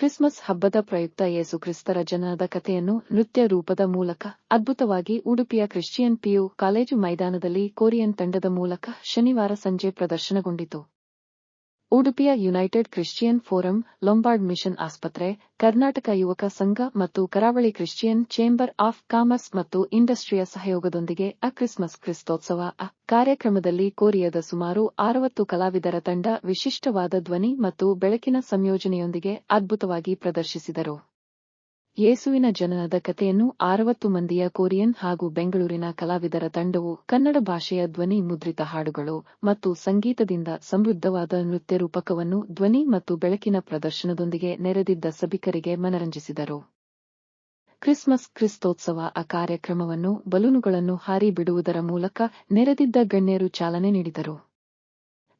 Christmas ಹಬ್ಬದ ಪ್ರಯುಕ್ತ ಯೇಸು ಕ್ರಿಸ್ತರ ಜನನದ ಕಥೆಯನ್ನು ನೃತ್ಯ ರೂಪದ ಮೂಲಕ ಅದ್ಭುತವಾಗಿ ಉಡುಪಿಯ ಕ್ರಿಶ್ಚಿಯನ್ ಪಿಯು ಕಾಲೇಜು ಮೈದಾನದಲ್ಲಿ ಕೊರಿಯನ್ ತಂಡದ ಮೂಲಕ ಶನಿವಾರ ಸಂಜೆ ಪ್ರದರ್ಶನಗೊಂಡಿತು. ಉಡುಪಿಯ United Christian forum, Lombard mission ಆಸ್ಪತ್ರೆ, ಕರ್ನಾಟಕ ಯುವಕ ಸಂಘ ಮತ್ತು ಕರಾವಳಿ ಕ್ರಿಶ್ಚಿಯನ್ ಚೇಂಬರ್ ಆಫ್ ಕಾಮರ್ಸ್ ಮತ್ತು ಇಂಡಸ್ಟ್ರಿಯ ಸಹಯೋಗದೊಂದಿಗೆ ಅ ಕ್ರಿಸ್ಮಸ್ ಕ್ರಿಸ್ತೋತ್ಸವ ಕಾರ್ಯಕ್ರಮದಲ್ಲಿ ಕೋರಿಯಾದ ಸುಮಾರು ಅರವತ್ತು ಕಲಾವಿದರ ತಂಡ ವಿಶಿಷ್ಟವಾದ ಧ್ವನಿ ಮತ್ತು ಬೆಳಕಿನ ಸಂಯೋಜನೆಯೊಂದಿಗೆ ಅದ್ಭುತವಾಗಿ ಪ್ರದರ್ಶಿಸಿದರು. ಯೇಸುವಿನ ಜನನದ ಕಥೆಯನ್ನು ಅರವತ್ತು ಮಂದಿಯ ಕೊರಿಯನ್ ಹಾಗೂ ಬೆಂಗಳೂರಿನ ಕಲಾವಿದರ ತಂಡವು ಕನ್ನಡ ಭಾಷೆಯ ಧ್ವನಿ ಮುದ್ರಿತ ಹಾಡುಗಳು ಮತ್ತು ಸಂಗೀತದಿಂದ ಸಮೃದ್ಧವಾದ ನೃತ್ಯ ರೂಪಕವನ್ನು ಧ್ವನಿ ಮತ್ತು ಬೆಳಕಿನ ಪ್ರದರ್ಶನದೊಂದಿಗೆ ನೆರೆದಿದ್ದ ಸಭಿಕರಿಗೆ ಮನರಂಜಿಸಿದರು. ಕ್ರಿಸ್ಮಸ್ ಕ್ರಿಸ್ತೋತ್ಸವ ಆ ಕಾರ್ಯಕ್ರಮವನ್ನು ಬಲೂನುಗಳನ್ನು ಹಾರಿ ಬಿಡುವುದರ ಮೂಲಕ ನೆರೆದಿದ್ದ ಗಣ್ಯರು ಚಾಲನೆ ನೀಡಿದರು.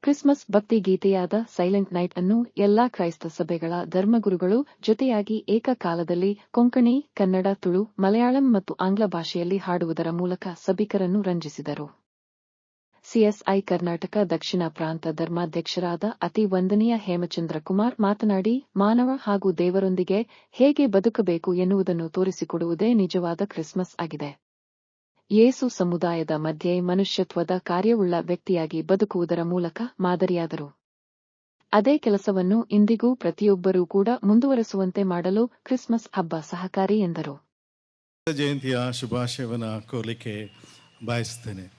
ಕ್ರಿಸ್ಮಸ್ ಭಕ್ತಿ ಗೀತೆಯಾದ ಸೈಲೆಂಟ್ ನೈಟ್ ಅನ್ನು ಎಲ್ಲಾ ಕ್ರೈಸ್ತ ಸಭೆಗಳ ಧರ್ಮಗುರುಗಳು ಜೊತೆಯಾಗಿ ಏಕಕಾಲದಲ್ಲಿ ಕೊಂಕಣಿ, ಕನ್ನಡ, ತುಳು, ಮಲಯಾಳಂ ಮತ್ತು ಆಂಗ್ಲ ಭಾಷೆಯಲ್ಲಿ ಹಾಡುವುದರ ಮೂಲಕ ಸಭಿಕರನ್ನು ರಂಜಿಸಿದರು. ಸಿಎಸ್ಐ ಕರ್ನಾಟಕ ದಕ್ಷಿಣ ಪ್ರಾಂತ ಧರ್ಮಾಧ್ಯಕ್ಷರಾದ ಅತಿ ವಂದನೀಯ ಹೇಮಚಂದ್ರ ಕುಮಾರ್ ಮಾತನಾಡಿ, ಮಾನವ ಹಾಗೂ ದೇವರೊಂದಿಗೆ ಹೇಗೆ ಬದುಕಬೇಕು ಎನ್ನುವುದನ್ನು ತೋರಿಸಿಕೊಡುವುದೇ ನಿಜವಾದ ಕ್ರಿಸ್ಮಸ್ ಆಗಿದೆ. ಯೇಸು ಸಮುದಾಯದ ಮಧ್ಯೆ ಮನುಷ್ಯತ್ವದ ಕಾರ್ಯವುಳ್ಳ ವ್ಯಕ್ತಿಯಾಗಿ ಬದುಕುವುದರ ಮೂಲಕ ಮಾದರಿಯಾದರು. ಅದೇ ಕೆಲಸವನ್ನು ಇಂದಿಗೂ ಪ್ರತಿಯೊಬ್ಬರೂ ಕೂಡ ಮುಂದುವರೆಸುವಂತೆ ಮಾಡಲು ಕ್ರಿಸ್ಮಸ್ ಹಬ್ಬ ಸಹಕಾರಿ ಎಂದರು. ಜಯಂತಿಯ ಶುಭಾಶಯವನ್ನು ಕೋರಲಿಕ್ಕೆ ಬಯಸುತ್ತೇನೆ.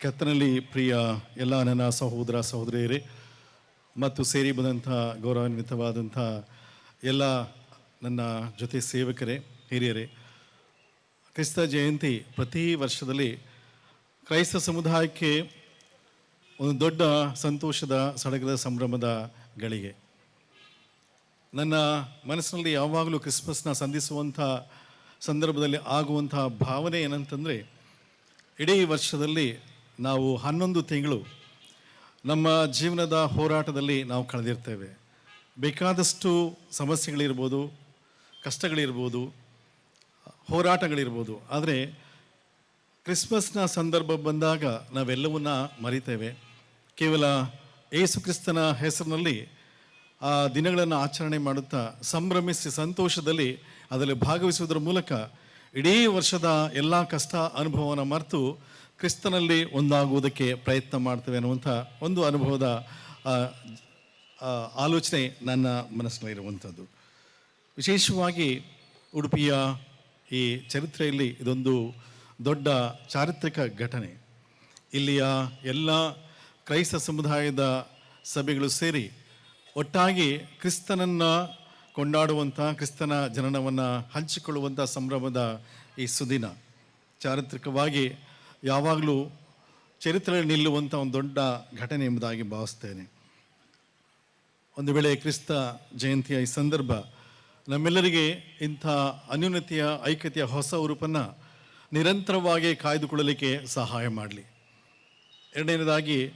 ಕತ್ತನಲ್ಲಿ ಪ್ರಿಯ ಎಲ್ಲ ನನ್ನ ಸಹೋದರ ಸಹೋದರಿಯರೇ, ಮತ್ತು ಸೇರಿ ಬಂದಂಥ ಗೌರವಾನ್ವಿತವಾದಂಥ ಎಲ್ಲ ನನ್ನ ಜೊತೆ ಸೇವಕರೇ, ಹಿರಿಯರೇ ಕ್ರಿಸ್ತ ಜಯಂತಿ ಪ್ರತಿ ವರ್ಷದಲ್ಲಿ ಕ್ರೈಸ್ತ ಸಮುದಾಯಕ್ಕೆ ಒಂದು ದೊಡ್ಡ ಸಂತೋಷದ ಸಡಗರ ಸಂಭ್ರಮದ ಗಳಿಗೆ. ನನ್ನ ಮನಸ್ಸಿನಲ್ಲಿ ಯಾವಾಗಲೂ ಕ್ರಿಸ್ಮಸ್ನ ಸಂಧಿಸುವಂಥ ಸಂದರ್ಭದಲ್ಲಿ ಆಗುವಂಥ ಭಾವನೆ ಏನಂತಂದರೆ, ಇಡೀ ವರ್ಷದಲ್ಲಿ ನಾವು ಹನ್ನೊಂದು ತಿಂಗಳು ನಮ್ಮ ಜೀವನದ ಹೋರಾಟದಲ್ಲಿ ನಾವು ಕಳೆದಿರ್ತೇವೆ. ಬೇಕಾದಷ್ಟು ಸಮಸ್ಯೆಗಳಿರ್ಬೋದು, ಕಷ್ಟಗಳಿರ್ಬೋದು ಹೋರಾಟಗಳಿರ್ಬೋದು. ಆದರೆ ಕ್ರಿಸ್ಮಸ್ನ ಸಂದರ್ಭ ಬಂದಾಗ ನಾವೆಲ್ಲವನ್ನ ಮರಿತೇವೆ. ಕೇವಲ ಏಸು ಕ್ರಿಸ್ತನ ಹೆಸರಿನಲ್ಲಿ ಆ ದಿನಗಳನ್ನು ಆಚರಣೆ ಮಾಡುತ್ತಾ ಸಂಭ್ರಮಿಸಿ ಸಂತೋಷದಲ್ಲಿ ಅದರಲ್ಲಿ ಭಾಗವಹಿಸುವುದರ ಮೂಲಕ ಇಡೀ ವರ್ಷದ ಎಲ್ಲ ಕಷ್ಟ ಅನುಭವವನ್ನು ಮರೆತು ಕ್ರಿಸ್ತನಲ್ಲಿ ಒಂದಾಗುವುದಕ್ಕೆ ಪ್ರಯತ್ನ ಮಾಡ್ತೇವೆ ಅನ್ನುವಂಥ ಒಂದು ಅನುಭವದ ಆಲೋಚನೆ ನನ್ನ ಮನಸ್ಸಿನಲ್ಲಿರುವಂಥದ್ದು. ವಿಶೇಷವಾಗಿ ಉಡುಪಿಯ ಈ ಚರಿತ್ರೆಯಲ್ಲಿ ಇದೊಂದು ದೊಡ್ಡ ಚಾರಿತ್ರಿಕ ಘಟನೆ. ಇಲ್ಲಿಯ ಎಲ್ಲ ಕ್ರೈಸ್ತ ಸಮುದಾಯದ ಸಭೆಗಳು ಸೇರಿ ಒಟ್ಟಾಗಿ ಕ್ರಿಸ್ತನನ್ನು ಕೊಂಡಾಡುವಂಥ ಕ್ರಿಸ್ತನ ಜನನವನ್ನು ಹಂಚಿಕೊಳ್ಳುವಂಥ ಸಂಭ್ರಮದ ಈ ಸುದಿನ. ಚಾರಿತ್ರಿಕವಾಗಿ ಯಾವಾಗಲೂ ಚರಿತ್ರೆಯಲ್ಲಿ ನಿಲ್ಲುವಂಥ ಒಂದು ದೊಡ್ಡ ಘಟನೆ ಎಂಬುದಾಗಿ ಭಾವಿಸ್ತೇನೆ. ಒಂದು ವೇಳೆ ಕ್ರಿಸ್ತ ಜಯಂತಿಯ ಈ ಸಂದರ್ಭ ನಮ್ಮೆಲ್ಲರಿಗೆ ಇಂಥ ಅನ್ಯೂನತೆಯ ಐಕ್ಯತೆಯ ಹೊಸ ಉರುಪನ್ನು ನಿರಂತರವಾಗಿ ಕಾಯ್ದುಕೊಳ್ಳಲಿಕ್ಕೆ ಸಹಾಯ ಮಾಡಲಿ. ಎರಡನೇದಾಗಿ,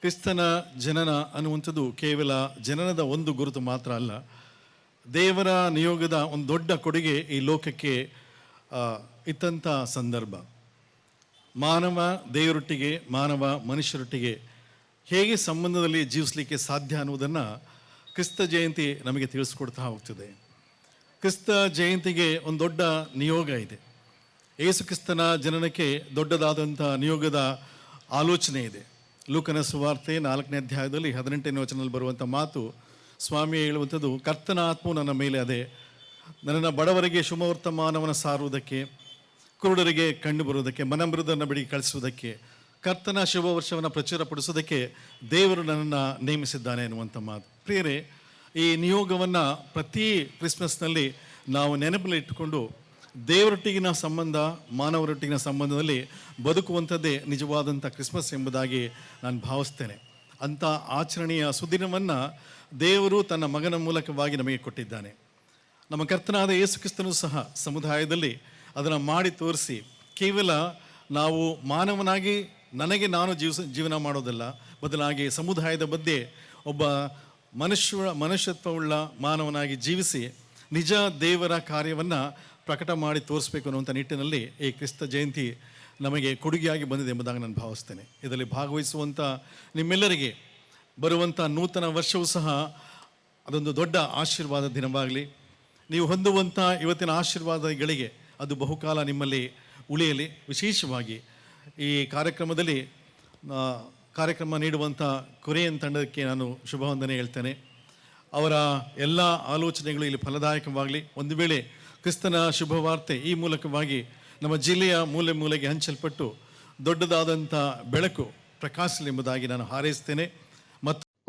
ಕ್ರಿಸ್ತನ ಜನನ ಅನ್ನುವಂಥದ್ದು ಕೇವಲ ಜನನದ ಒಂದು ಗುರುತು ಮಾತ್ರ ಅಲ್ಲ. ದೇವರ ನಿಯೋಗದ ಒಂದು ದೊಡ್ಡ ಕೊಡುಗೆ ಈ ಲೋಕಕ್ಕೆ ಇತ್ತಂಥ ಸಂದರ್ಭ. ಮಾನವ ದೇವರೊಟ್ಟಿಗೆ, ಮಾನವ ಮನುಷ್ಯರೊಟ್ಟಿಗೆ ಹೇಗೆ ಸಂಬಂಧದಲ್ಲಿ ಜೀವಿಸಲಿಕ್ಕೆ ಸಾಧ್ಯ ಅನ್ನುವುದನ್ನು ಕ್ರಿಸ್ತ ಜಯಂತಿ ನಮಗೆ ತಿಳಿಸ್ಕೊಡ್ತಾ ಹೋಗ್ತದೆ. ಕ್ರಿಸ್ತ ಜಯಂತಿಗೆ ಒಂದು ದೊಡ್ಡ ನಿಯೋಗ ಇದೆ. ಏಸು ಕ್ರಿಸ್ತನ ಜನನಕ್ಕೆ ದೊಡ್ಡದಾದಂಥ ನಿಯೋಗದ ಆಲೋಚನೆ ಇದೆ. ಲೂಕನ ಸುವಾರ್ತೆ ನಾಲ್ಕನೇ ಅಧ್ಯಾಯದಲ್ಲಿ ಹದಿನೆಂಟನೇ ವಚನದಲ್ಲಿ ಬರುವಂಥ ಮಾತು ಸ್ವಾಮಿ ಹೇಳುವಂಥದ್ದು, ಕರ್ತನ ಆತ್ಮವು ನನ್ನ ಮೇಲೆ ಅದೇ. ನನ್ನ ಬಡವರಿಗೆ ಶುಭವರ್ತಮಾನವನ್ನು ಸಾರುವುದಕ್ಕೆ, ಕುರುಡರಿಗೆ ಕಂಡು ಬರುವುದಕ್ಕೆ ಮನಮೃದನ್ನು ಬಿಡಿ ಕಳಿಸುವುದಕ್ಕೆ, ಕರ್ತನ ಶುಭ ವರ್ಷವನ್ನು ಪ್ರಚುರಪಡಿಸೋದಕ್ಕೆ ದೇವರು ನನ್ನನ್ನು ನೇಮಿಸಿದ್ದಾನೆ ಎನ್ನುವಂಥ ಮಾತು. ಪ್ರಿಯರೇ ಈ ನಿಯೋಗವನ್ನು ಪ್ರತಿ ಕ್ರಿಸ್ಮಸ್ನಲ್ಲಿ ನಾವು ನೆನಪಲ್ಲಿ ಇಟ್ಟುಕೊಂಡು ದೇವರೊಟ್ಟಿಗಿನ ಸಂಬಂಧ, ಮಾನವರೊಟ್ಟಿಗಿನ ಸಂಬಂಧದಲ್ಲಿ ಬದುಕುವಂಥದ್ದೇ ನಿಜವಾದಂಥ ಕ್ರಿಸ್ಮಸ್ ಎಂಬುದಾಗಿ ನಾನು ಭಾವಿಸ್ತೇನೆ. ಅಂಥ ಆಚರಣೆಯ ಸುದಿನವನ್ನು ದೇವರು ತನ್ನ ಮಗನ ಮೂಲಕವಾಗಿ ನಮಗೆ ಕೊಟ್ಟಿದ್ದಾನೆ. ನಮ್ಮ ಕರ್ತನಾದ ಯೇಸು ಕ್ರಿಸ್ತನು ಸಹ ಸಮುದಾಯದಲ್ಲಿ ಅದನ್ನು ಮಾಡಿ ತೋರಿಸಿ, ಕೇವಲ ನಾವು ಮಾನವನಾಗಿ ನನಗೆ ನಾನು ಜೀವಿಸ, ಜೀವನ ಮಾಡೋದಲ್ಲ, ಬದಲಾಗಿ ಸಮುದಾಯದ ಬಗ್ಗೆ ಒಬ್ಬ ಮನುಷ್ಯ ಮನುಷ್ಯತ್ವವುಳ್ಳ ಮಾನವನಾಗಿ ಜೀವಿಸಿ ನಿಜ ದೇವರ ಕಾರ್ಯವನ್ನು ಪ್ರಕಟ ಮಾಡಿ ತೋರಿಸ್ಬೇಕು ಅನ್ನುವಂಥ ನಿಟ್ಟಿನಲ್ಲಿ ಈ ಕ್ರಿಸ್ತ ಜಯಂತಿ ನಮಗೆ ಕೊಡುಗೆಯಾಗಿ ಬಂದಿದೆ ಎಂಬುದಾಗಿ ನಾನು ಭಾವಿಸ್ತೇನೆ. ಇದರಲ್ಲಿ ಭಾಗವಹಿಸುವಂಥ ನಿಮ್ಮೆಲ್ಲರಿಗೆ ಬರುವಂಥ ನೂತನ ವರ್ಷವೂ ಸಹ ಅದೊಂದು ದೊಡ್ಡ ಆಶೀರ್ವಾದ ದಿನವಾಗಲಿ. ನೀವು ಹೊಂದುವಂಥ ಇವತ್ತಿನ ಆಶೀರ್ವಾದಗಳಿಗೆ ಅದು ಬಹುಕಾಲ ನಿಮ್ಮಲ್ಲಿ ಉಳಿಯಲಿ. ವಿಶೇಷವಾಗಿ ಈ ಕಾರ್ಯಕ್ರಮದಲ್ಲಿ ಕಾರ್ಯಕ್ರಮ ನೀಡುವಂಥ ಕೊರಿಯನ್ ತಂಡಕ್ಕೆ ನಾನು ಶುಭವಂದನೆ ಹೇಳ್ತೇನೆ. ಅವರ ಎಲ್ಲ ಆಲೋಚನೆಗಳು ಇಲ್ಲಿ ಫಲದಾಯಕವಾಗಲಿ. ಒಂದು ವೇಳೆ ಕ್ರಿಸ್ತನ ಶುಭವಾರ್ತೆ ಈ ಮೂಲಕವಾಗಿ ನಮ್ಮ ಜಿಲ್ಲೆಯ ಮೂಲೆ ಮೂಲೆಗೆ ಹಂಚಲ್ಪಟ್ಟು ದೊಡ್ಡದಾದಂಥ ಬೆಳಕು ಪ್ರಕಾಶಲಿ ಎಂಬುದಾಗಿ ನಾನು ಹಾರೈಸ್ತೇನೆ.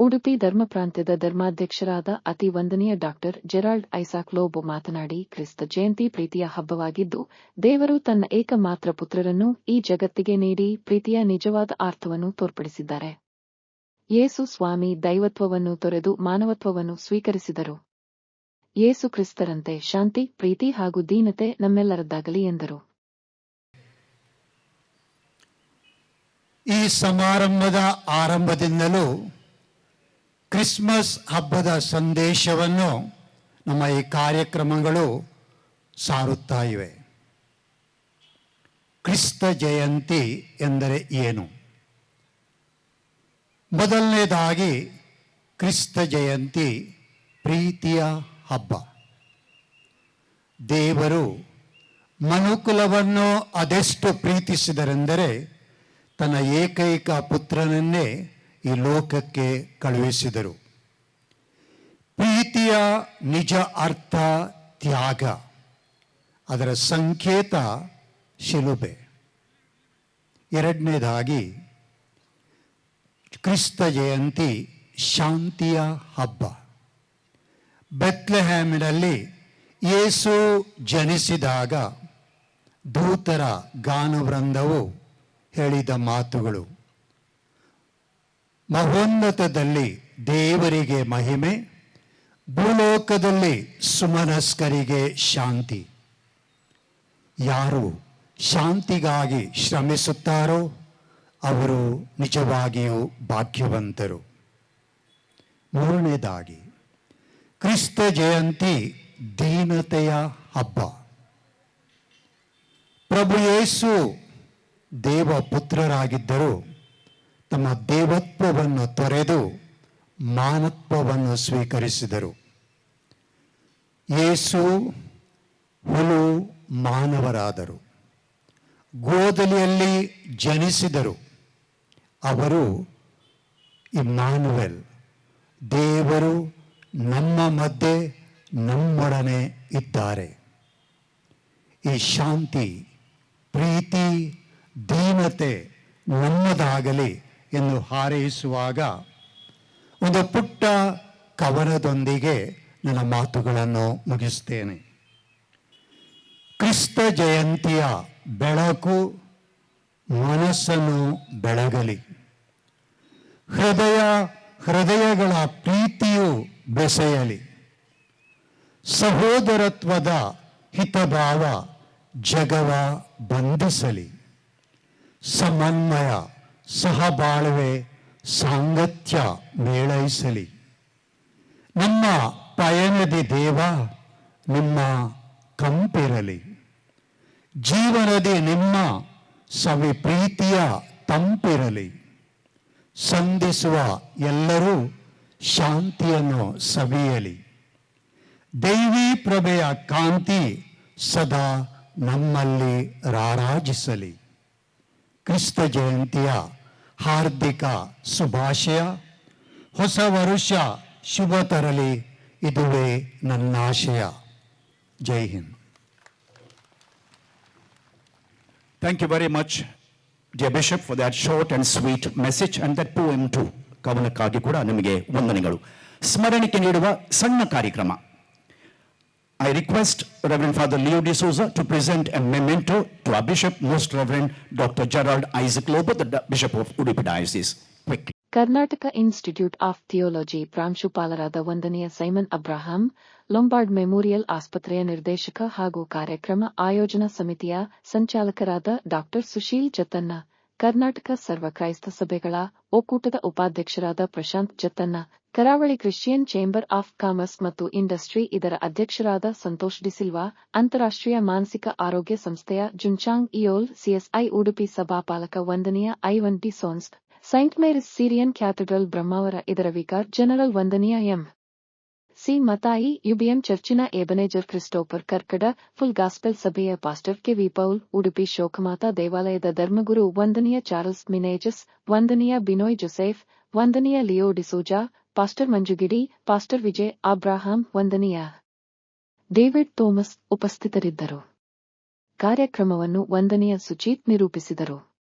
ಉಡುಪಿ ಧರ್ಮ ಪ್ರಾಂತ್ಯದ ಧರ್ಮಾಧ್ಯಕ್ಷರಾದ ಅತಿ ವಂದನೀಯ ಡಾಕ್ಟರ್ ಜೆರಾಲ್ಡ್ ಐಸಾಕ್ ಲೋಬೊ ಮಾತನಾಡಿ ಕ್ರಿಸ್ತ ಜಯಂತಿ ಪ್ರೀತಿಯ ಹಬ್ಬವಾಗಿದ್ದು, ದೇವರು ತನ್ನ ಏಕಮಾತ್ರ ಪುತ್ರರನ್ನು ಈ ಜಗತ್ತಿಗೆ ನೀಡಿ ಪ್ರೀತಿಯ ನಿಜವಾದ ಅರ್ಥವನ್ನು ತೋರ್ಪಡಿಸಿದ್ದಾರೆ. ಯೇಸು ಸ್ವಾಮಿ ದೈವತ್ವವನ್ನು ತೊರೆದು ಮಾನವತ್ವವನ್ನು ಸ್ವೀಕರಿಸಿದರು. ಯೇಸು ಕ್ರಿಸ್ತರಂತೆ ಶಾಂತಿ, ಪ್ರೀತಿ ಹಾಗೂ ದೀನತೆ ನಮ್ಮೆಲ್ಲರದ್ದಾಗಲಿ ಎಂದರು. ಈ ಸಮಾರಂಭದ ಆರಂಭದಿಂದಲೂ ಕ್ರಿಸ್ಮಸ್ ಹಬ್ಬದ ಸಂದೇಶವನ್ನು ನಮ್ಮ ಈ ಕಾರ್ಯಕ್ರಮಗಳು ಸಾರುತ್ತಾ ಇವೆ. ಕ್ರಿಸ್ತ ಜಯಂತಿ ಎಂದರೆ ಏನು? ಮೊದಲನೇದಾಗಿ ಕ್ರಿಸ್ತ ಜಯಂತಿ ಪ್ರೀತಿಯ ಹಬ್ಬ. ದೇವರು ಮನುಕುಲವನ್ನು ಅದೆಷ್ಟು ಪ್ರೀತಿಸಿದರೆಂದರೆ ತನ್ನ ಏಕೈಕ ಪುತ್ರನನ್ನೇ ಈ ಲೋಕಕ್ಕೆ ಕಳುಹಿಸಿದರು. ಪ್ರೀತಿಯ ನಿಜ ಅರ್ಥ ತ್ಯಾಗ, ಅದರ ಸಂಕೇತ ಶಿಲುಬೆ. ಎರಡನೇದಾಗಿ, ಕ್ರಿಸ್ತ ಜಯಂತಿ ಶಾಂತಿಯ ಹಬ್ಬ. ಬೆತ್ಲೆಹ್ಯಾಮಿನಲ್ಲಿ ಯೇಸು ಜನಿಸಿದಾಗ ದೂತರ ಗಾನವೃಂದವು ಹೇಳಿದ ಮಾತುಗಳು. ಮಹೋನ್ನತದಲ್ಲಿ ದೇವರಿಗೆ ಮಹಿಮೆ, ಭೂಲೋಕದಲ್ಲಿ ಸುಮನಸ್ಕರಿಗೆ ಶಾಂತಿ. ಯಾರು ಶಾಂತಿಗಾಗಿ ಶ್ರಮಿಸುತ್ತಾರೋ ಅವರು ನಿಜವಾಗಿಯೂ ಭಾಗ್ಯವಂತರು. ಮೂರನೇದಾಗಿ, ಕ್ರಿಸ್ತ ಜಯಂತಿ ದೀನತೆಯ ಹಬ್ಬ. ಪ್ರಭು ಯೇಸು ದೇವಪುತ್ರರಾಗಿದ್ದರು ತಮ್ಮ ದೇವತ್ವವನ್ನು ತೊರೆದು ಮಾನತ್ವವನ್ನು ಸ್ವೀಕರಿಸಿದರು. ಯೇಸು ಹುಲು ಮಾನವರಾದರು. ಗೋದಲಿಯಲ್ಲಿ ಜನಿಸಿದರು. ಅವರು ಇಮ್ಮಾನುವೆಲ್, ದೇವರು ನಮ್ಮ ಮಧ್ಯೆ ನಮ್ಮೊಡನೆ ಇದ್ದಾರೆ. ಈ ಶಾಂತಿ, ಪ್ರೀತಿ, ದೀನತೆ ನಮ್ಮದಾಗಲಿ ಎಂದು ಹಾರೈಸುವಾಗ ಒಂದು ಪುಟ್ಟ ಕವನದೊಂದಿಗೆ ನನ್ನ ಮಾತುಗಳನ್ನು ಮುಗಿಸ್ತೇನೆ. ಕ್ರಿಸ್ತ ಜಯಂತಿಯ ಬೆಳಕು ಮನಸ್ಸನ್ನು ಬೆಳಗಲಿ. ಹೃದಯ, ಹೃದಯಗಳ ಪ್ರೀತಿಯು ಬೆಸೆಯಲಿ. ಸಹೋದರತ್ವದ ಹಿತಭಾವ ಜಗವ ಬಂಧಿಸಲಿ. ಸಮನ್ವಯ ಸಹಬಾಳ್ವೆ ಸಾಂಗತ್ಯ ಮೇಳೈಸಲಿ. ನಮ್ಮ ಪಯಣದಿ ದೇವ ನಿಮ್ಮ ಕಂಪಿರಲಿ. ಜೀವನದಿ ನಿಮ್ಮ ಸವಿ ಪ್ರೀತಿಯ ತಂಪಿರಲಿ. ಸಂಧಿಸುವ ಎಲ್ಲರೂ ಶಾಂತಿಯನ್ನು ಸವಿಯಲಿ. ದೈವಿ ಪ್ರಭೆಯ ಕಾಂತಿ ಸದಾ ನಮ್ಮಲ್ಲಿ ರಾರಾಜಿಸಲಿ. ಕ್ರಿಸ್ತ ಜಯಂತಿಯ ಹಾರ್ದಿಕ ಶುಭಾಶಯ. ಹೊಸ ವರುಷ ಶುಭ ತರಲಿ, ಇದುವೇ ನನ್ನಾಶಯ. Jai Hind. Thank you very much J Bishop for that short and sweet message and that to M to ಕವನಕ್ಕಾಗಿ ಕೂಡ ನಿಮಗೆ ವಂದನೆಗಳು. ಸ್ಮರಣಿಕೆ ನೀಡುವ ಸಣ್ಣ ಕಾರ್ಯಕ್ರಮ. I request Reverend Father Leo D'Souza to present a memento to our Bishop, Most Reverend Dr. Gerald Isaac Lobo, the Bishop of Udupi Diocese. Quickly. Karnataka institute of theology ಪ್ರಾಂಶುಪಾಲರಾದ ವಂದನೀಯ Simon Abraham Lombard memorial ಆಸ್ಪತ್ರೆಯ ನಿರ್ದೇಶಕ ಹಾಗೂ ಕಾರ್ಯಕ್ರಮ ಆಯೋಜನಾ ಸಮಿತಿಯ ಸಂಚಾಲಕರಾದ doctor Sushil ಜತನ್ನ Karnataka ಸರ್ವ ಕ್ರೈಸ್ತ ಸಭೆಗಳ ಒಕ್ಕೂಟದ ಉಪಾಧ್ಯಕ್ಷರಾದ Prashant Jathanna Karavali Christian Chamber of Commerce ಮತ್ತು ಇಂಡಸ್ಟ್ರಿ ಇದರ ಅಧ್ಯಕ್ಷರಾದ ಸಂತೋಷ್ ಡಿಸಿಲ್ವಾ ಅಂತಾರಾಷ್ಟ್ರೀಯ ಮಾನಸಿಕ ಆರೋಗ್ಯ ಸಂಸ್ಥೆಯ ಜುನ್ಚಾಂಗ್ ಇಯೋಲ್ ಸಿಎಸ್ಐ ಉಡುಪಿ ಸಭಾಪಾಲಕ ವಂದನೀಯ Ivan D Sons, Saint Mary's Syrian cathedral Brahmavar ಇದರ ವಿಕಾರ್ ಜನರಲ್ ವಂದನೀಯ ಎಂ. ಸಿ ಮತಾಯಿ, ಯುಬಿಎಂ ಚರ್ಚಿನ Ebenezer Christopher Karkada, full gospel ಸಭೆಯ pastor K V Paul, Udupi Shokamatha ದೇವಾಲಯದ ಧರ್ಮಗುರು ವಂದನೀಯ ಚಾರ್ಲ್ಸ್ ಮಿನೇಜಸ್, ವಂದನೀಯ Binoy Joseph, ವಂದನೀಯ Leo D'Souza, pastor Manjugidi pastor Vijay Abraham ವಂದನೀಯ. David Thomas ಉಪಸ್ಥಿತರಿದ್ದರು. ಕಾರ್ಯಕ್ರಮವನ್ನು ವಂದನೀಯ ಸುಚೀತ್ ನಿರೂಪಿಸಿದರು.